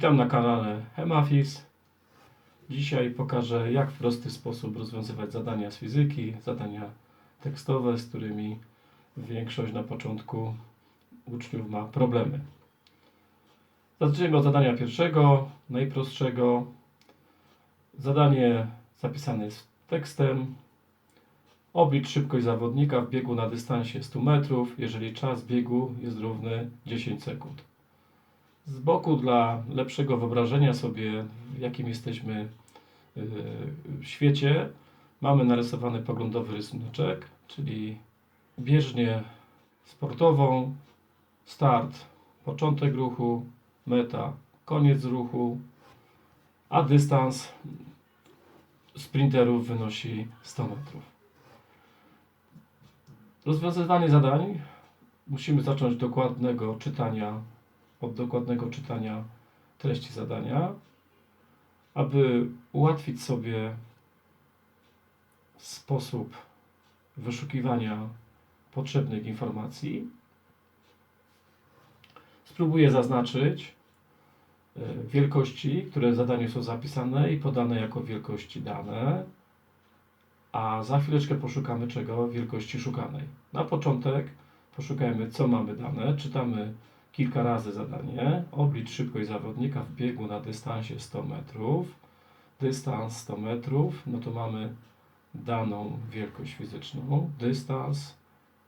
Witam na kanale Hemafis. Dzisiaj pokażę, jak w prosty sposób rozwiązywać zadania z fizyki, zadania tekstowe, z którymi większość na początku uczniów ma problemy. Zacznijmy od zadania pierwszego, najprostszego. Zadanie zapisane jest tekstem. Oblicz szybkość zawodnika w biegu na dystansie 100 metrów, jeżeli czas biegu jest równy 10 sekund. Z boku dla lepszego wyobrażenia sobie, w jakim jesteśmy yy, świecie, mamy narysowany poglądowy rysuneczek, czyli bieżnię sportową, start, początek ruchu, meta, koniec ruchu, a dystans sprinterów wynosi 100 metrów. Rozwiązywanie zadań musimy zacząć dokładnego czytania od dokładnego czytania treści zadania, aby ułatwić sobie sposób wyszukiwania potrzebnych informacji. Spróbuję zaznaczyć e, wielkości, które w zadaniu są zapisane i podane jako wielkości dane, a za chwileczkę poszukamy czego? Wielkości szukanej. Na początek poszukajmy, co mamy dane. Czytamy kilka razy zadanie. Oblicz szybkość zawodnika w biegu na dystansie 100 metrów. Dystans 100 metrów, no to mamy daną wielkość fizyczną. Dystans,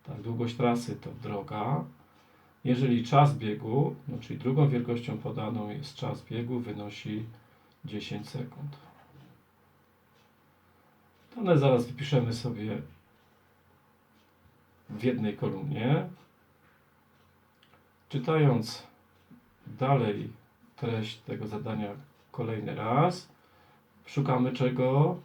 tak, długość trasy to droga. Jeżeli czas biegu, no czyli drugą wielkością podaną jest czas biegu, wynosi 10 sekund. Dane zaraz wypiszemy sobie w jednej kolumnie. Czytając dalej treść tego zadania kolejny raz, szukamy czego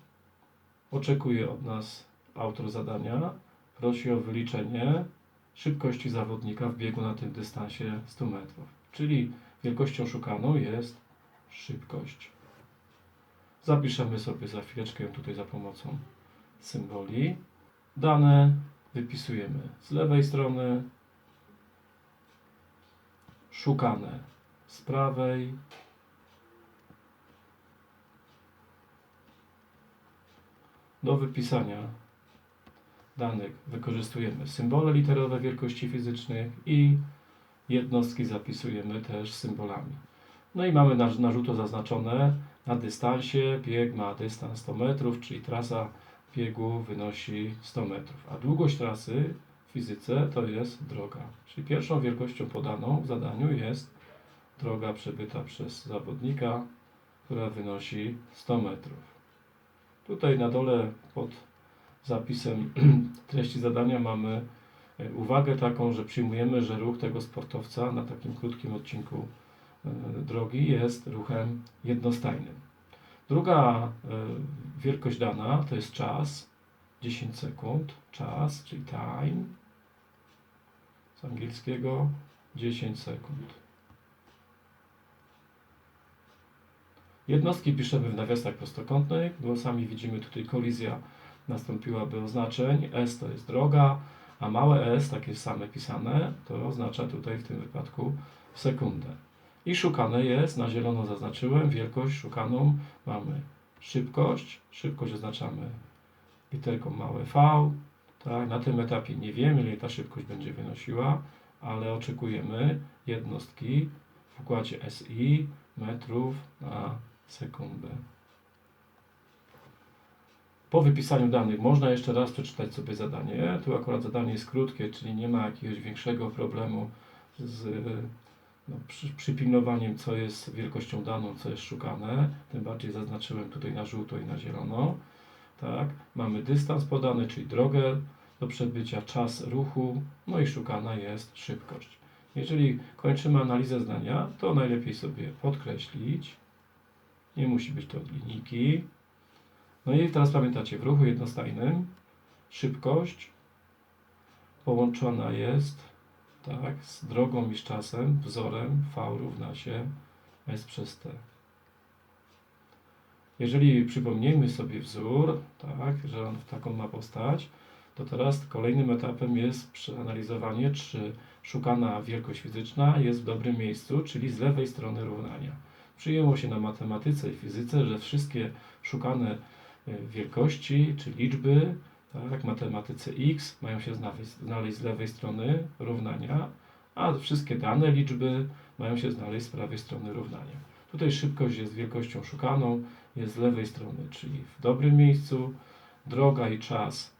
oczekuje od nas autor zadania. Prosi o wyliczenie szybkości zawodnika w biegu na tym dystansie 100 metrów. Czyli wielkością szukaną jest szybkość. Zapiszemy sobie za chwileczkę tutaj za pomocą symboli. Dane wypisujemy z lewej strony, szukane z prawej. Do wypisania danych wykorzystujemy symbole literowe wielkości fizycznych i jednostki zapisujemy też symbolami. No i mamy na, na zaznaczone na dystansie, bieg ma dystans 100 metrów, czyli trasa biegu wynosi 100 metrów, a długość trasy fizyce to jest droga. Czyli pierwszą wielkością podaną w zadaniu jest droga przebyta przez zawodnika, która wynosi 100 metrów. Tutaj na dole pod zapisem treści zadania mamy e, uwagę taką, że przyjmujemy, że ruch tego sportowca na takim krótkim odcinku e, drogi jest ruchem jednostajnym. Druga e, wielkość dana to jest czas, 10 sekund, czas, czyli time, z angielskiego 10 sekund. Jednostki piszemy w nawiasach prostokątnych, bo sami widzimy tutaj kolizja nastąpiłaby oznaczeń. S to jest droga, a małe s, takie same pisane, to oznacza tutaj w tym wypadku sekundę. I szukane jest, na zielono zaznaczyłem, wielkość szukaną mamy szybkość. Szybkość oznaczamy literką małe v. Tak? Na tym etapie nie wiemy, ile ta szybkość będzie wynosiła, ale oczekujemy jednostki w układzie SI metrów na sekundę. Po wypisaniu danych można jeszcze raz przeczytać sobie zadanie. Tu akurat zadanie jest krótkie, czyli nie ma jakiegoś większego problemu z no, przy, przypilnowaniem, co jest wielkością daną, co jest szukane. Tym bardziej zaznaczyłem tutaj na żółto i na zielono. Tak? Mamy dystans podany, czyli drogę do przebycia, czas ruchu, no i szukana jest szybkość. Jeżeli kończymy analizę zdania, to najlepiej sobie podkreślić. Nie musi być to od linijki. No i teraz pamiętacie, w ruchu jednostajnym szybkość połączona jest tak, z drogą i z czasem, wzorem V równa się S przez T. Jeżeli przypomnijmy sobie wzór, tak, że on taką ma postać, to teraz kolejnym etapem jest przeanalizowanie, czy szukana wielkość fizyczna jest w dobrym miejscu, czyli z lewej strony równania. Przyjęło się na matematyce i fizyce, że wszystkie szukane y, wielkości czy liczby, tak, matematyce x mają się znaleźć z lewej strony równania, a wszystkie dane liczby mają się znaleźć z prawej strony równania. Tutaj szybkość jest wielkością szukaną, jest z lewej strony, czyli w dobrym miejscu. Droga i czas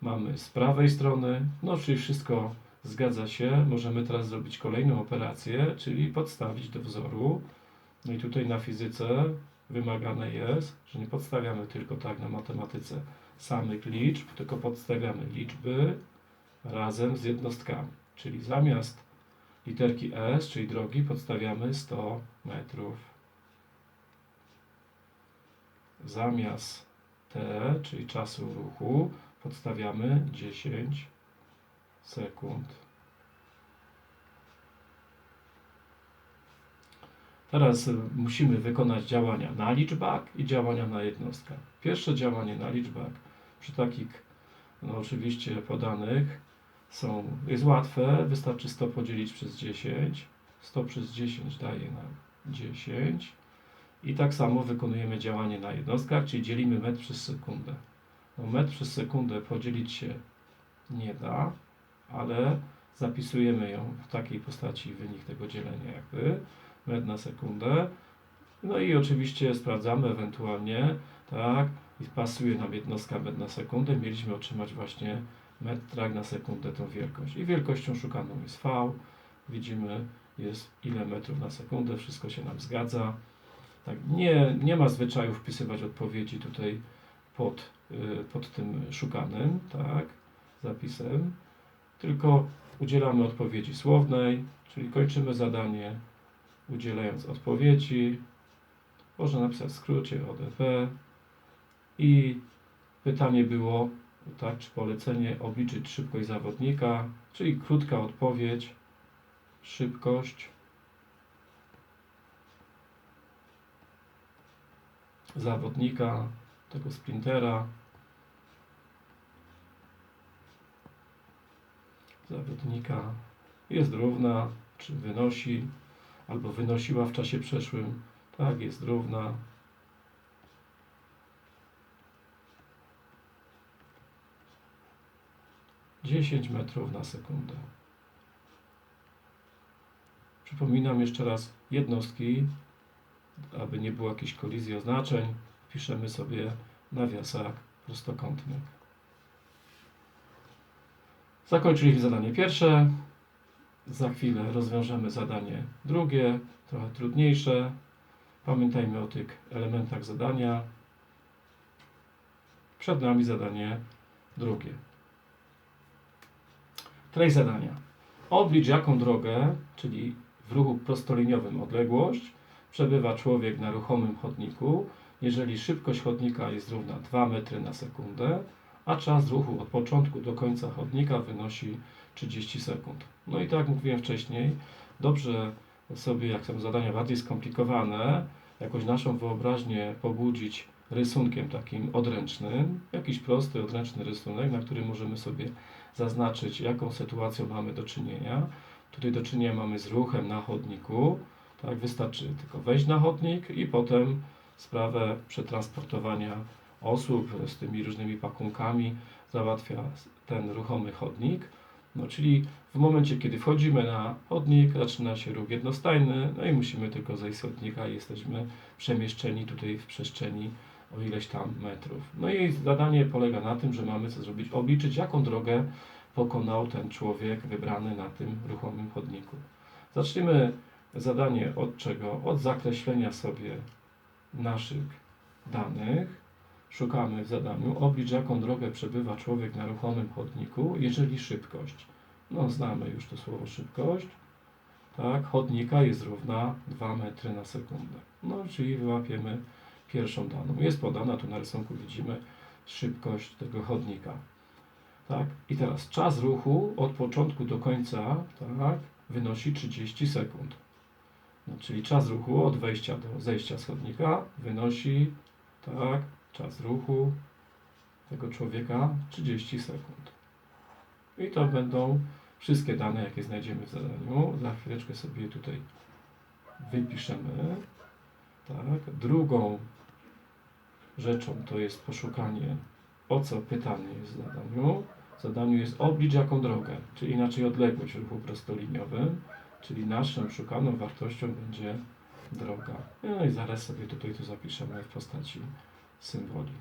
mamy z prawej strony. No, czyli wszystko zgadza się. Możemy teraz zrobić kolejną operację, czyli podstawić do wzoru. No i tutaj na fizyce wymagane jest, że nie podstawiamy tylko tak na matematyce samych liczb, tylko podstawiamy liczby razem z jednostkami. Czyli zamiast literki S, czyli drogi, podstawiamy 100 metrów. Zamiast T, czyli czasu ruchu, podstawiamy 10 sekund. Teraz y, musimy wykonać działania na liczbach i działania na jednostkach. Pierwsze działanie na liczbach przy takich, no oczywiście podanych, są, jest łatwe, wystarczy 100 podzielić przez 10. 100 przez 10 daje nam 10. I tak samo wykonujemy działanie na jednostkach, czyli dzielimy metr przez sekundę. No, metr przez sekundę podzielić się nie da, ale zapisujemy ją w takiej postaci wynik tego dzielenia jakby metr na sekundę. No i oczywiście sprawdzamy ewentualnie, tak, i pasuje nam jednostka metr na sekundę, mieliśmy otrzymać właśnie metr na sekundę tą wielkość. I wielkością szukaną jest V. Widzimy, jest ile metrów na sekundę, wszystko się nam zgadza. Tak, nie, nie ma zwyczaju wpisywać odpowiedzi tutaj pod, y, pod tym szukanym, tak, zapisem, tylko udzielamy odpowiedzi słownej, czyli kończymy zadanie udzielając odpowiedzi. Można napisać w skrócie ODP i pytanie było, tak, czy polecenie obliczyć szybkość zawodnika, czyli krótka odpowiedź, szybkość zawodnika, tego sprintera, zawodnika jest równa, czy wynosi, albo wynosiła w czasie przeszłym, tak, jest równa. Dziesięć metrów na sekundę. Przypominam jeszcze raz jednostki, aby nie było jakiejś kolizji oznaczeń, piszemy sobie w nawiasach prostokątnych. Zakończyliśmy zadanie pierwsze. Za chwilę rozwiążemy zadanie drugie, trochę trudniejsze. Pamiętajmy o tych elementach zadania. Przed nami zadanie drugie. Treść zadania. Oblicz jaką drogę, czyli w ruchu prostoliniowym odległość, przebywa człowiek na ruchomym chodniku, jeżeli szybkość chodnika jest równa 2 metry na sekundę, a czas ruchu od początku do końca chodnika wynosi 30 sekund. No i tak jak mówiłem wcześniej, dobrze sobie, jak są zadania bardziej skomplikowane, jakoś naszą wyobraźnię pobudzić rysunkiem takim odręcznym, jakiś prosty, odręczny rysunek, na którym możemy sobie zaznaczyć, jaką sytuacją mamy do czynienia. Tutaj do czynienia mamy z ruchem na chodniku, tak, wystarczy tylko wejść na chodnik i potem sprawę przetransportowania osób z tymi różnymi pakunkami załatwia ten ruchomy chodnik. No, czyli w momencie, kiedy wchodzimy na chodnik, zaczyna się ruch jednostajny, no i musimy tylko zejść z chodnika i jesteśmy przemieszczeni tutaj w przestrzeni o ileś tam metrów. No i zadanie polega na tym, że mamy co zrobić, obliczyć jaką drogę pokonał ten człowiek wybrany na tym ruchomym chodniku. Zacznijmy zadanie od czego? Od zakreślenia sobie naszych danych. Szukamy w zadaniu, oblicz jaką drogę przebywa człowiek na ruchomym chodniku, jeżeli szybkość. No, znamy już to słowo szybkość. Tak, chodnika jest równa 2 metry na sekundę. No, czyli wyłapiemy pierwszą daną. Jest podana, tu na rysunku widzimy szybkość tego chodnika. Tak, i teraz czas ruchu od początku do końca, tak, wynosi 30 sekund. No, czyli czas ruchu od wejścia do zejścia z chodnika wynosi, tak, czas ruchu tego człowieka 30 sekund. I to będą wszystkie dane, jakie znajdziemy w zadaniu. Za chwileczkę sobie je tutaj wypiszemy. Tak? Drugą rzeczą to jest poszukanie, o co pytanie jest w zadaniu. W zadaniu jest oblicz jaką drogę, czyli inaczej odległość w ruchu prostoliniowym, czyli naszą szukaną wartością będzie droga. No i zaraz sobie tutaj to zapiszemy w postaci symboli.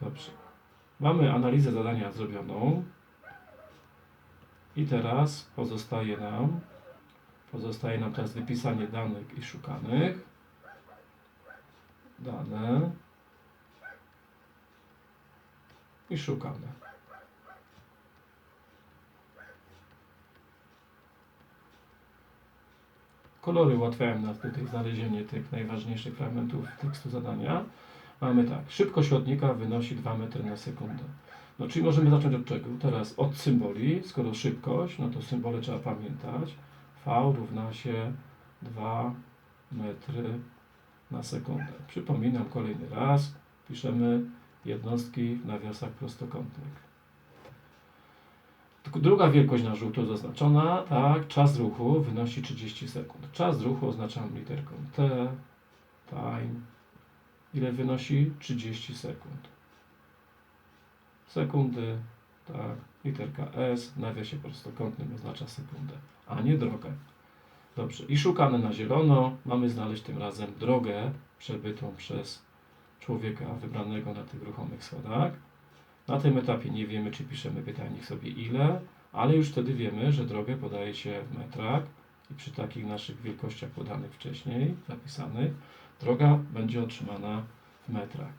Dobrze. Mamy analizę zadania zrobioną. I teraz pozostaje nam pozostaje nam teraz wypisanie danych i szukanych. Dane i szukane. Kolory ułatwiają nam tutaj znalezienie tych najważniejszych fragmentów tekstu zadania. Mamy tak, szybkość chodnika wynosi 2 metry na sekundę. No, czyli możemy zacząć od czego? Teraz od symboli. Skoro szybkość, no to symbole trzeba pamiętać. V równa się 2 metry na sekundę. Przypominam kolejny raz. Piszemy jednostki w nawiasach prostokątnych. Druga wielkość na żółto zaznaczona, tak, czas ruchu wynosi 30 sekund. Czas ruchu oznaczam literką T, time, ile wynosi 30 sekund. Sekundy, tak, literka S nawiasie prostokątnym oznacza sekundę, a nie drogę. Dobrze, i szukane na zielono, mamy znaleźć tym razem drogę przebytą przez człowieka wybranego na tych ruchomych schodach. Na tym etapie nie wiemy, czy piszemy pytajnik sobie ile, ale już wtedy wiemy, że drogę podaje się w metrach i przy takich naszych wielkościach podanych wcześniej, zapisanych, droga będzie otrzymana w metrach.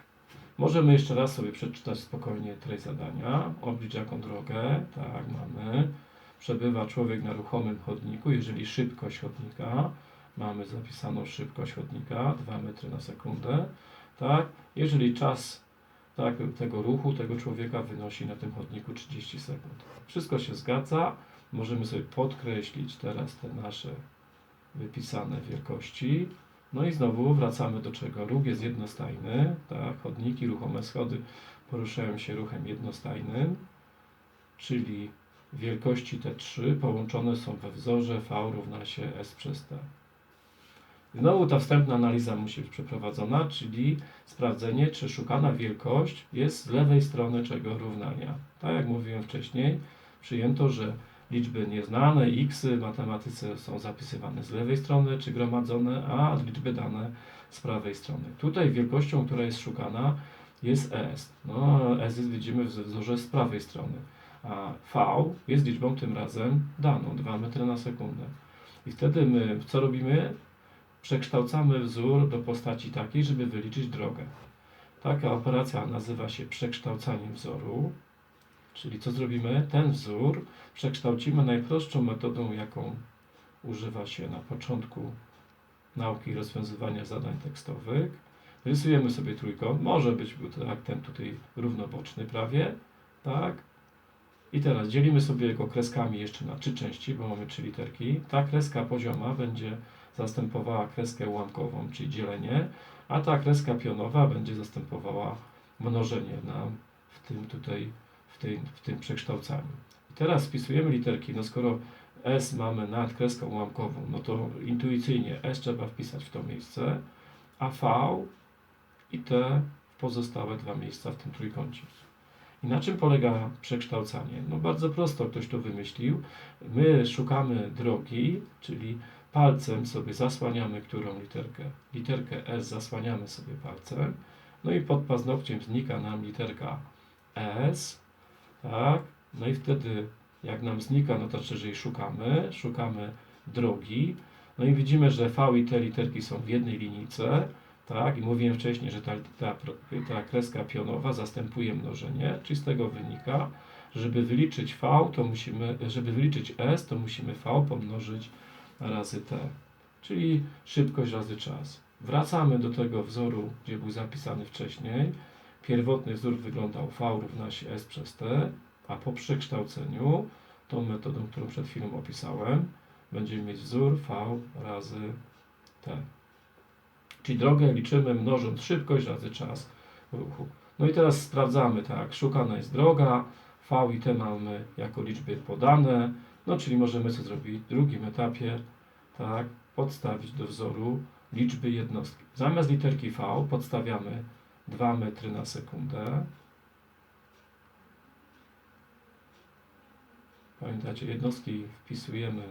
Możemy jeszcze raz sobie przeczytać spokojnie treść zadania. Oblicz jaką drogę, tak mamy. Przebywa człowiek na ruchomym chodniku, jeżeli szybkość chodnika, mamy zapisaną szybkość chodnika 2 metry na sekundę, tak. Jeżeli czas tak, tego ruchu, tego człowieka wynosi na tym chodniku 30 sekund. Wszystko się zgadza. Możemy sobie podkreślić teraz te nasze wypisane wielkości. No i znowu wracamy do czego? Ruch jest jednostajny, tak? Chodniki, ruchome schody poruszają się ruchem jednostajnym, czyli wielkości te trzy połączone są we wzorze V równa się S przez T. Znowu ta wstępna analiza musi być przeprowadzona, czyli sprawdzenie, czy szukana wielkość jest z lewej strony czego równania. Tak jak mówiłem wcześniej, przyjęto, że liczby nieznane, x w matematyce są zapisywane z lewej strony, czy gromadzone, a liczby dane z prawej strony. Tutaj wielkością, która jest szukana, jest s. No, s jest, widzimy w wzorze z prawej strony, a v jest liczbą tym razem daną, 2 metry na sekundę. I wtedy my co robimy? Przekształcamy wzór do postaci takiej, żeby wyliczyć drogę. Taka operacja nazywa się przekształcaniem wzoru. Czyli co zrobimy? Ten wzór przekształcimy najprostszą metodą, jaką używa się na początku nauki rozwiązywania zadań tekstowych. Rysujemy sobie trójkąt, może być tak, ten tutaj równoboczny prawie, tak? I teraz dzielimy sobie go kreskami jeszcze na trzy części, bo mamy trzy literki. Ta kreska pozioma będzie zastępowała kreskę ułamkową, czyli dzielenie, a ta kreska pionowa będzie zastępowała mnożenie nam w tym tutaj, w tym, w tym przekształcaniu. I teraz wpisujemy literki, no skoro S mamy nad kreską ułamkową, no to intuicyjnie S trzeba wpisać w to miejsce, a V i T w pozostałe dwa miejsca w tym trójkącie. I na czym polega przekształcanie? No bardzo prosto, ktoś to wymyślił. My szukamy drogi, czyli palcem sobie zasłaniamy którą literkę? Literkę S zasłaniamy sobie palcem. No i pod paznokciem znika nam literka S. Tak? No i wtedy, jak nam znika, no to znaczy, jej szukamy, szukamy drogi. No i widzimy, że V i te literki są w jednej linijce. Tak? I mówiłem wcześniej, że ta, ta, ta kreska pionowa zastępuje mnożenie, czyli z tego wynika, żeby wyliczyć V, to musimy, żeby wyliczyć S, to musimy V pomnożyć razy t, czyli szybkość razy czas. Wracamy do tego wzoru, gdzie był zapisany wcześniej. Pierwotny wzór wyglądał v równa się s przez t, a po przekształceniu, tą metodą, którą przed chwilą opisałem, będziemy mieć wzór v razy t. Czyli drogę liczymy mnożąc szybkość razy czas ruchu. No i teraz sprawdzamy, tak, szukana jest droga, v i t mamy jako liczby podane, no czyli możemy co zrobić w drugim etapie, tak, podstawić do wzoru liczby jednostki. Zamiast literki V podstawiamy 2 metry na sekundę. Pamiętacie, jednostki wpisujemy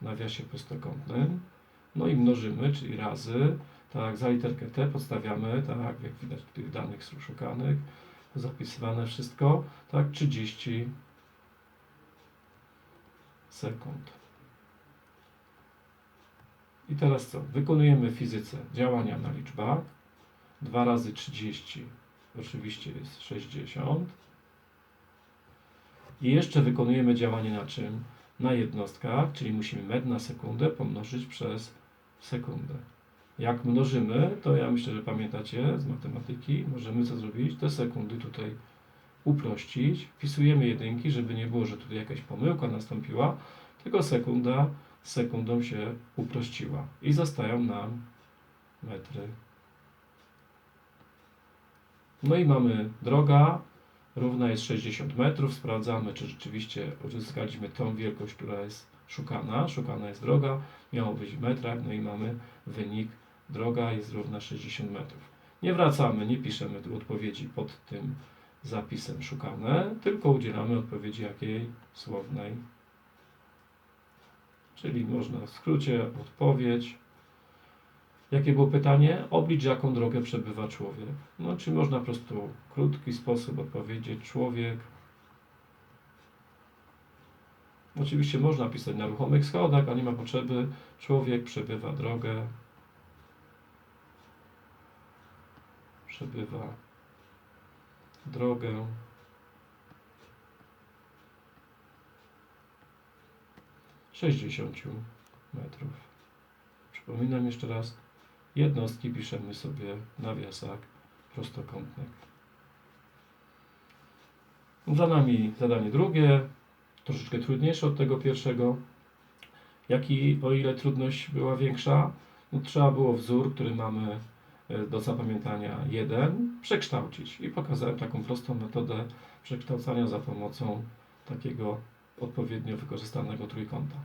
w nawiasie prostokątnym. No i mnożymy, czyli razy. Tak, za literkę T podstawiamy, tak, jak widać tych danych szukanych, zapisywane wszystko, tak, 30 sekund. I teraz co? Wykonujemy w fizyce działania na liczbach. 2 razy 30 oczywiście jest 60. I jeszcze wykonujemy działanie na czym? Na jednostkach, czyli musimy metr na sekundę pomnożyć przez sekundę. Jak mnożymy, to ja myślę, że pamiętacie z matematyki, możemy co zrobić? Te sekundy tutaj uprościć. Wpisujemy jedynki, żeby nie było, że tutaj jakaś pomyłka nastąpiła, tylko sekunda sekundą się uprościła. I zostają nam metry. No i mamy droga równa jest 60 metrów. Sprawdzamy, czy rzeczywiście uzyskaliśmy tą wielkość, która jest szukana. Szukana jest droga, miało być w metrach, no i mamy wynik. Droga jest równa 60 metrów. Nie wracamy, nie piszemy odpowiedzi pod tym zapisem szukane, tylko udzielamy odpowiedzi jakiej słownej. Czyli można w skrócie odpowiedź. Jakie było pytanie? Oblicz jaką drogę przebywa człowiek. No, czy można po prostu krótki sposób odpowiedzieć człowiek. Oczywiście można pisać na ruchomych schodach, ale nie ma potrzeby. Człowiek przebywa drogę. Przebywa drogę. Sześćdziesięciu metrów. Przypominam jeszcze raz, jednostki piszemy sobie w nawiasach prostokątnych. Za nami zadanie drugie, troszeczkę trudniejsze od tego pierwszego. Jaki, o ile trudność była większa, no, trzeba było wzór, który mamy do zapamiętania 1, przekształcić. I pokazałem taką prostą metodę przekształcania za pomocą takiego odpowiednio wykorzystanego trójkąta.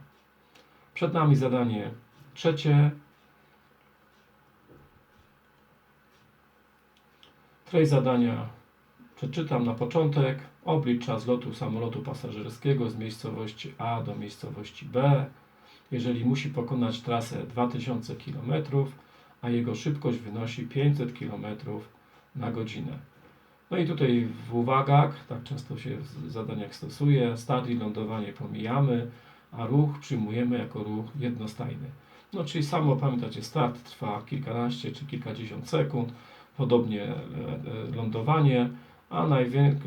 Przed nami zadanie trzecie. Treść zadania przeczytam na początek. Oblicz czas lotu samolotu pasażerskiego z miejscowości A do miejscowości B, jeżeli musi pokonać trasę 2000 km, a jego szybkość wynosi 500 km na godzinę. No i tutaj w uwagach, tak często się w zadaniach stosuje, i lądowanie pomijamy, a ruch przyjmujemy jako ruch jednostajny. No czyli samo pamiętacie, start trwa kilkanaście czy kilkadziesiąt sekund, podobnie e, e, lądowanie, a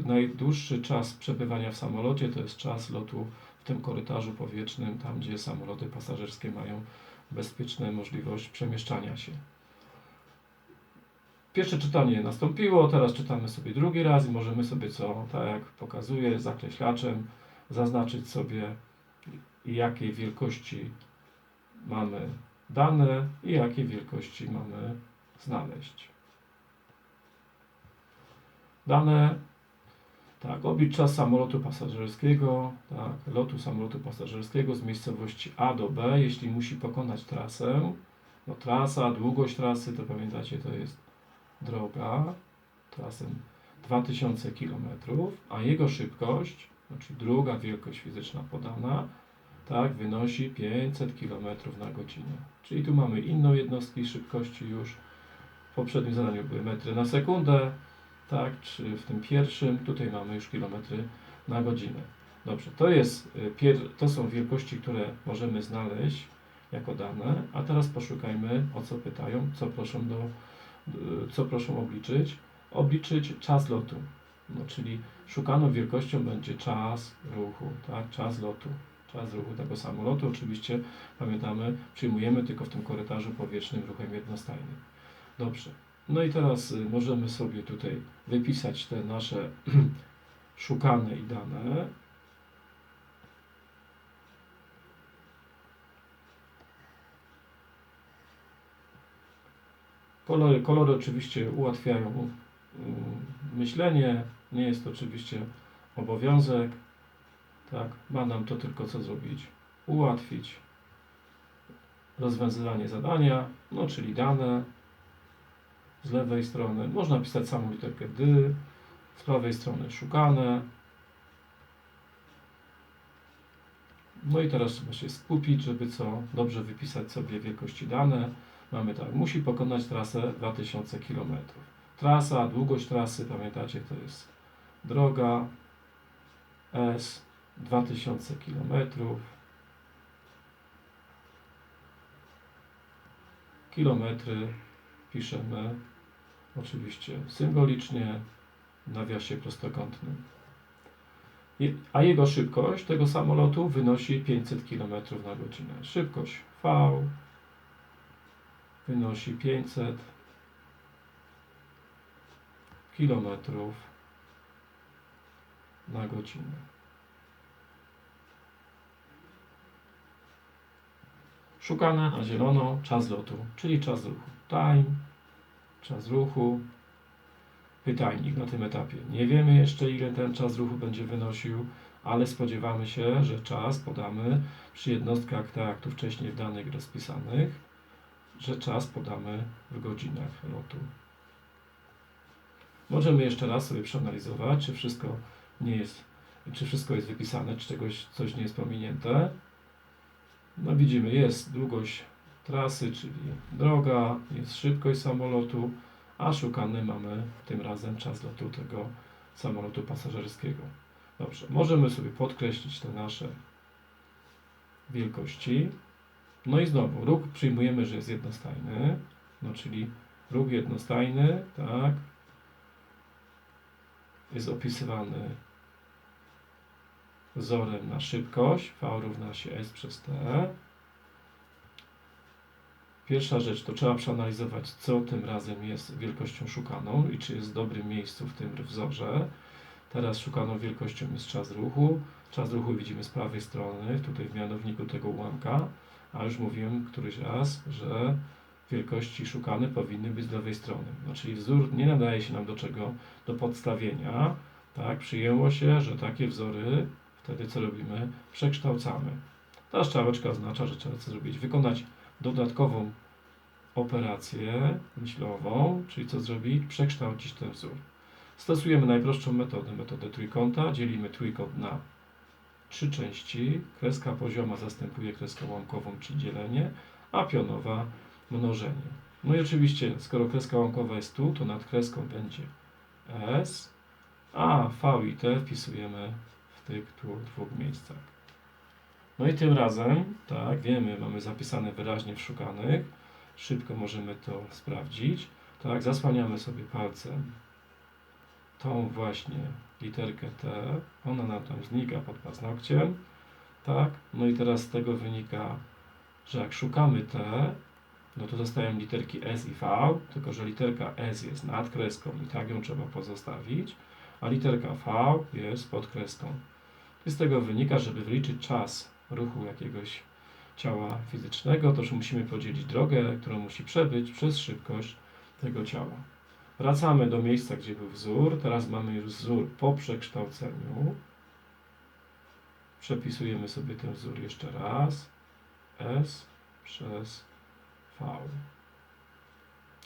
najdłuższy czas przebywania w samolocie to jest czas lotu w tym korytarzu powietrznym, tam gdzie samoloty pasażerskie mają bezpieczne możliwość przemieszczania się. Pierwsze czytanie nastąpiło, teraz czytamy sobie drugi raz i możemy sobie co, tak jak pokazuje zakreślaczem, zaznaczyć sobie jakiej wielkości mamy dane i jakiej wielkości mamy znaleźć. Dane, tak, oblicz czas samolotu pasażerskiego, tak, lotu samolotu pasażerskiego z miejscowości A do B, jeśli musi pokonać trasę. No trasa, długość trasy, to pamiętacie, to jest droga, trasę 2000 km, a jego szybkość, znaczy druga wielkość fizyczna podana, tak, wynosi 500 km na godzinę. Czyli tu mamy inną jednostki szybkości już. W poprzednim zadaniu były metry na sekundę, tak, czy w tym pierwszym, tutaj mamy już kilometry na godzinę. Dobrze, to, jest, y, to są wielkości, które możemy znaleźć jako dane, a teraz poszukajmy, o co pytają, co proszą, do, y, co proszą obliczyć. Obliczyć czas lotu, no, czyli szukaną wielkością będzie czas ruchu, tak, czas lotu czas ruchu tego samolotu. Oczywiście pamiętamy, przyjmujemy tylko w tym korytarzu powietrznym ruchem jednostajnym. Dobrze. No i teraz y, możemy sobie tutaj wypisać te nasze szukane i dane. Kolory, kolory oczywiście ułatwiają y, myślenie. Nie jest to oczywiście obowiązek. Tak, ma nam to tylko co zrobić? Ułatwić rozwiązywanie zadania, no czyli dane z lewej strony. Można pisać samą literkę D, z prawej strony szukane. No i teraz trzeba się skupić, żeby co dobrze wypisać sobie wielkości dane. Mamy tak, musi pokonać trasę 2000 km. Trasa, długość trasy, pamiętacie, to jest droga S 2000 km. Kilometry piszemy oczywiście symbolicznie w nawiasie prostokątnym. A jego szybkość tego samolotu wynosi 500 km na godzinę. Szybkość V wynosi 500 km na godzinę. Szukane na zielono czas lotu, czyli czas ruchu. Time, czas ruchu, pytajnik na tym etapie. Nie wiemy jeszcze, ile ten czas ruchu będzie wynosił, ale spodziewamy się, że czas podamy przy jednostkach, tak jak tu wcześniej w danych rozpisanych, że czas podamy w godzinach lotu. Możemy jeszcze raz sobie przeanalizować, czy wszystko nie jest, czy wszystko jest wypisane, czy czegoś, coś nie jest pominięte. No widzimy, jest długość trasy, czyli droga, jest szybkość samolotu, a szukany mamy tym razem czas lotu tego samolotu pasażerskiego. Dobrze, możemy sobie podkreślić te nasze wielkości. No i znowu, ruch przyjmujemy, że jest jednostajny, no czyli ruch jednostajny, tak, jest opisywany wzorem na szybkość, V równa się S przez T. Pierwsza rzecz, to trzeba przeanalizować, co tym razem jest wielkością szukaną i czy jest w dobrym miejscu w tym wzorze. Teraz szukaną wielkością jest czas ruchu. Czas ruchu widzimy z prawej strony, tutaj w mianowniku tego ułamka, a już mówiłem któryś raz, że wielkości szukane powinny być z lewej strony. No, czyli wzór nie nadaje się nam do czego? Do podstawienia. Tak, przyjęło się, że takie wzory wtedy co robimy? Przekształcamy. Ta strzałeczka oznacza, że trzeba co zrobić? Wykonać dodatkową operację myślową, czyli co zrobić? Przekształcić ten wzór. Stosujemy najprostszą metodę, metodę trójkąta. Dzielimy trójkąt na trzy części. Kreska pozioma zastępuje kreskę łamkową, czyli dzielenie, a pionowa mnożenie. No i oczywiście, skoro kreska łamkowa jest tu, to nad kreską będzie S, a V i T wpisujemy w tych dwóch miejscach. No i tym razem, tak, wiemy, mamy zapisane wyraźnie w szukanych. Szybko możemy to sprawdzić. Tak, zasłaniamy sobie palcem tą właśnie literkę T. Ona nam tam znika pod paznokciem. Tak, no i teraz z tego wynika, że jak szukamy T, no to zostają literki S i V, tylko że literka S jest nad kreską i tak ją trzeba pozostawić, a literka V jest pod kreską. I z tego wynika, żeby wyliczyć czas ruchu jakiegoś ciała fizycznego, to już musimy podzielić drogę, którą musi przebyć przez szybkość tego ciała. Wracamy do miejsca, gdzie był wzór. Teraz mamy już wzór po przekształceniu. Przepisujemy sobie ten wzór jeszcze raz. S przez V.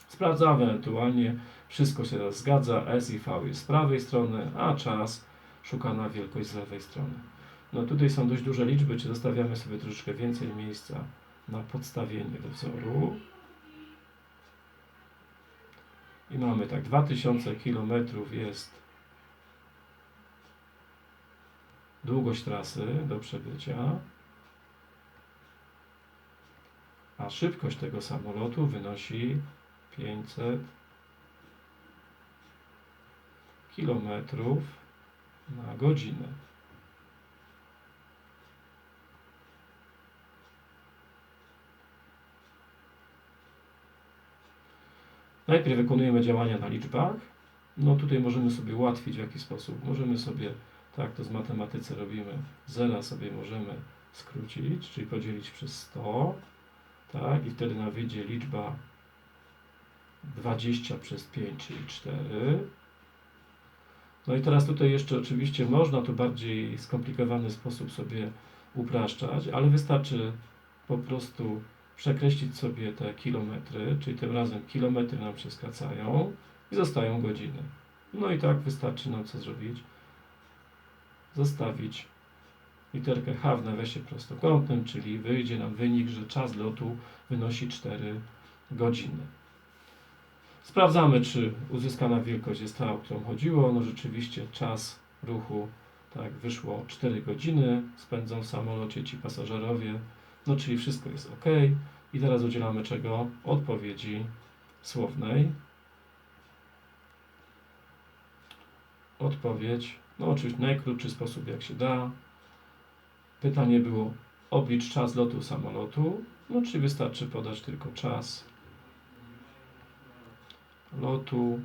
Sprawdzamy ewentualnie, wszystko się teraz zgadza. S i V jest z prawej strony, a czas szukana wielkość z lewej strony. No tutaj są dość duże liczby, czy zostawiamy sobie troszeczkę więcej miejsca na podstawienie do wzoru. I mamy tak, 2000 km jest długość trasy do przebycia, a szybkość tego samolotu wynosi 500 km na godzinę. Najpierw wykonujemy działania na liczbach. No tutaj możemy sobie ułatwić w jaki sposób. Możemy sobie, tak to z matematyce robimy, zera sobie możemy skrócić, czyli podzielić przez 100, tak, i wtedy nam wyjdzie liczba 20 przez 5, czyli 4. No i teraz tutaj jeszcze oczywiście można tu bardziej skomplikowany sposób sobie upraszczać, ale wystarczy po prostu przekreślić sobie te kilometry, czyli tym razem kilometry nam się i zostają godziny. No i tak wystarczy nam co zrobić? Zostawić literkę H w nawiasie prostokątnym, czyli wyjdzie nam wynik, że czas lotu wynosi 4 godziny. Sprawdzamy, czy uzyskana wielkość jest ta, o którą chodziło. No rzeczywiście czas ruchu, tak, wyszło 4 godziny, spędzą w samolocie ci pasażerowie, no czyli wszystko jest ok. I teraz udzielamy czego? Odpowiedzi słownej. Odpowiedź, no oczywiście najkrótszy sposób jak się da. Pytanie było oblicz czas lotu samolotu, no czyli wystarczy podać tylko czas lotu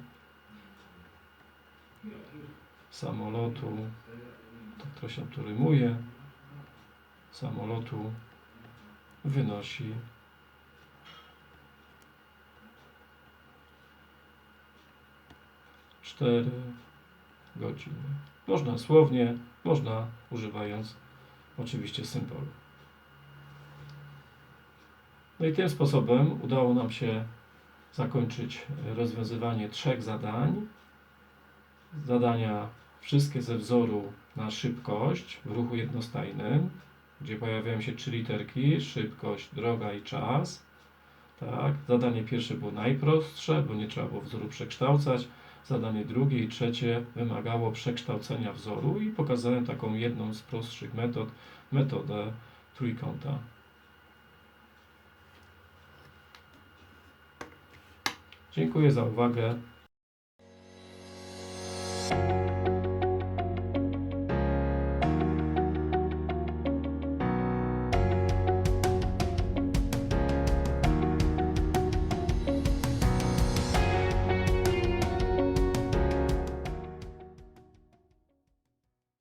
samolotu, tak to się tu rymuje, samolotu wynosi cztery godziny. Można słownie, można używając oczywiście symbolu. No i tym sposobem udało nam się zakończyć rozwiązywanie trzech zadań. Zadania wszystkie ze wzoru na szybkość w ruchu jednostajnym, gdzie pojawiają się trzy literki: szybkość, droga i czas. Tak. Zadanie pierwsze było najprostsze, bo nie trzeba było wzoru przekształcać. Zadanie drugie i trzecie wymagało przekształcenia wzoru i pokazałem taką jedną z prostszych metod, metodę trójkąta. Dziękuję za uwagę.